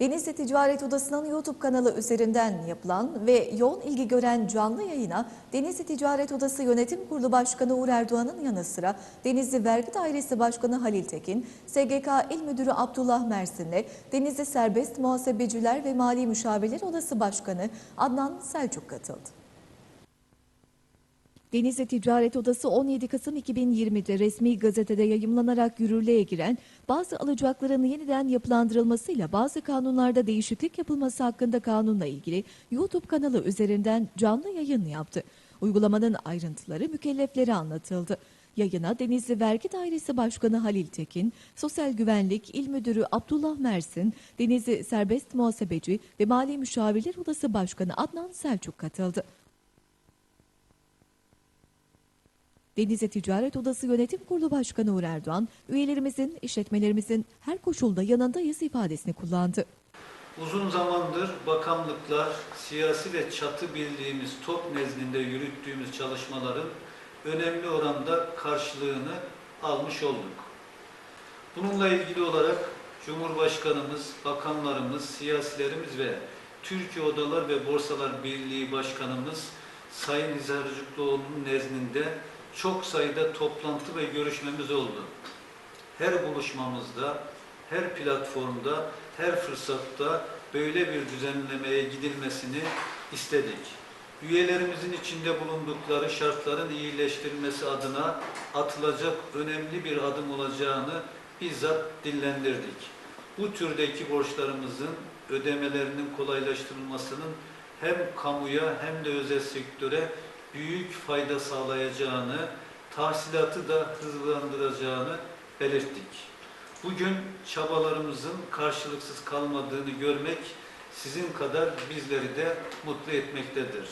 Denizli Ticaret Odası'nın YouTube kanalı üzerinden yapılan ve yoğun ilgi gören canlı yayına Denizli Ticaret Odası Yönetim Kurulu Başkanı Uğur Erdoğan'ın yanı sıra Denizli Vergi Dairesi Başkanı Halil Tekin, SGK İl Müdürü Abdullah Mersin'le Denizli Serbest Muhasebeciler ve Mali Müşavirler Odası Başkanı Adnan Selçuk katıldı. Denizli Ticaret Odası 17 Kasım 2020'de resmi gazetede yayımlanarak yürürlüğe giren bazı alacakların yeniden yapılandırılmasıyla bazı kanunlarda değişiklik yapılması hakkında kanunla ilgili YouTube kanalı üzerinden canlı yayın yaptı. Uygulamanın ayrıntıları mükelleflere anlatıldı. Yayına Denizli Vergi Dairesi Başkanı Halil Tekin, Sosyal Güvenlik İl Müdürü Abdullah Mersin, Denizli Serbest Muhasebeci ve Mali Müşavirler Odası Başkanı Adnan Selçuk katıldı. Denizli Ticaret Odası Yönetim Kurulu Başkanı Uğur Erdoğan, üyelerimizin, işletmelerimizin her koşulda yanındayız ifadesini kullandı. Uzun zamandır bakanlıklar, siyasi ve çatı bildiğimiz top nezdinde yürüttüğümüz çalışmaların önemli oranda karşılığını almış olduk. Bununla ilgili olarak Cumhurbaşkanımız, bakanlarımız, siyasilerimiz ve Türkiye Odalar ve Borsalar Birliği Başkanımız Sayın İzhar Rıcıklıoğlu'nun nezdinde çok sayıda toplantı ve görüşmemiz oldu. Her buluşmamızda, her platformda, her fırsatta böyle bir düzenlemeye gidilmesini istedik. Üyelerimizin içinde bulundukları şartların iyileştirilmesi adına atılacak önemli bir adım olacağını bizzat dillendirdik. Bu türdeki borçlarımızın ödemelerinin kolaylaştırılmasının hem kamuya hem de özel sektöre büyük fayda sağlayacağını, tahsilatı da hızlandıracağını belirttik. Bugün çabalarımızın karşılıksız kalmadığını görmek sizin kadar bizleri de mutlu etmektedir.